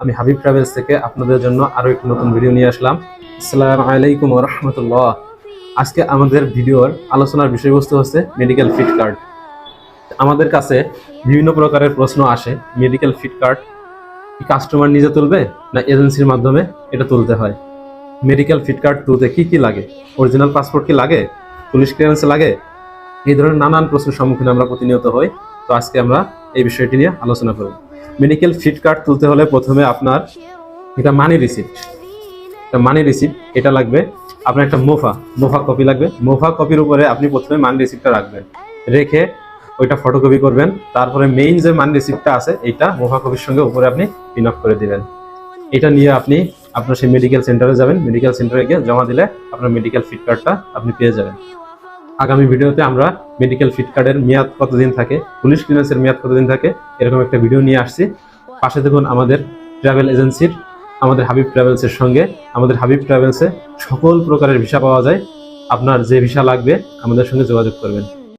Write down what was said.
আমি হাবিব ট্রাভেলস থেকে আপনাদের জন্য আরও একটি নতুন ভিডিও নিয়ে আসলাম। আসসালামু আলাইকুম রহমতুল্লাহ। আজকে আমাদের ভিডিওর আলোচনার বিষয়বস্তু হচ্ছে মেডিকেল ফিট কার্ড আমাদের কাছে বিভিন্ন প্রকারের প্রশ্ন আসে মেডিকেল ফিট কার্ড কি কাস্টমার নিজে তুলবে না এজেন্সির মাধ্যমে এটা তুলতে হয়? মেডিকেল ফিট কার্ড তুলতে কি কি লাগে? অরিজিনাল পাসপোর্ট কি লাগে? পুলিশ ক্লিয়ারেন্স লাগে? এই ধরনের নানান প্রশ্নের সম্মুখীন আমরা প্রতিনিয়ত হই। তো আজকে আমরা এই বিষয়টি নিয়ে আলোচনা করব মেডিকেল ফিট কার্ড তুলতে হলে প্রথমে আপনার এটা মানি রিসিপ্ট মানি রিসিপ্ট এটা লাগবে আপনার একটা মোফা মোফা কপি লাগবে। মোফা কপির উপরে আপনি প্রথমে মানি রিসিপ্টটা রাখবেন। রেখে ওইটা ফটোকপি করবেন, তারপরে মেইন যে মানি রিসিপ্টটা আছে, এইটা মোফা কপির সঙ্গে উপরে আপনি পিন আপ করে দিবেন। এটা নিয়ে আপনি আপনার সেই মেডিকেল সেন্টারে যাবেন। মেডিকেল সেন্টারে গিয়ে জমা দিলে আপনার মেডিকেল ফিট কার্ডটা আপনি পেয়ে যাবেন। আগামী ভিডিওতে আমরা মেডিকেল ফিট কার্ডের মেয়াদ কতদিন থাকে পুলিশ ক্লিয়ারেন্সের মেয়াদ কতদিন থাকে, এরকম একটা ভিডিও নিয়ে আসছি। পাশে দেখুন আমাদের ট্রাভেল এজেন্সির আমাদের হাবিব ট্রাভেলসের সঙ্গে। আমাদের হাবিব ট্রাভেলসে সকল প্রকারের ভিসা পাওয়া যায়। আপনার যে ভিসা লাগবে, আমাদের সঙ্গে যোগাযোগ করবেন।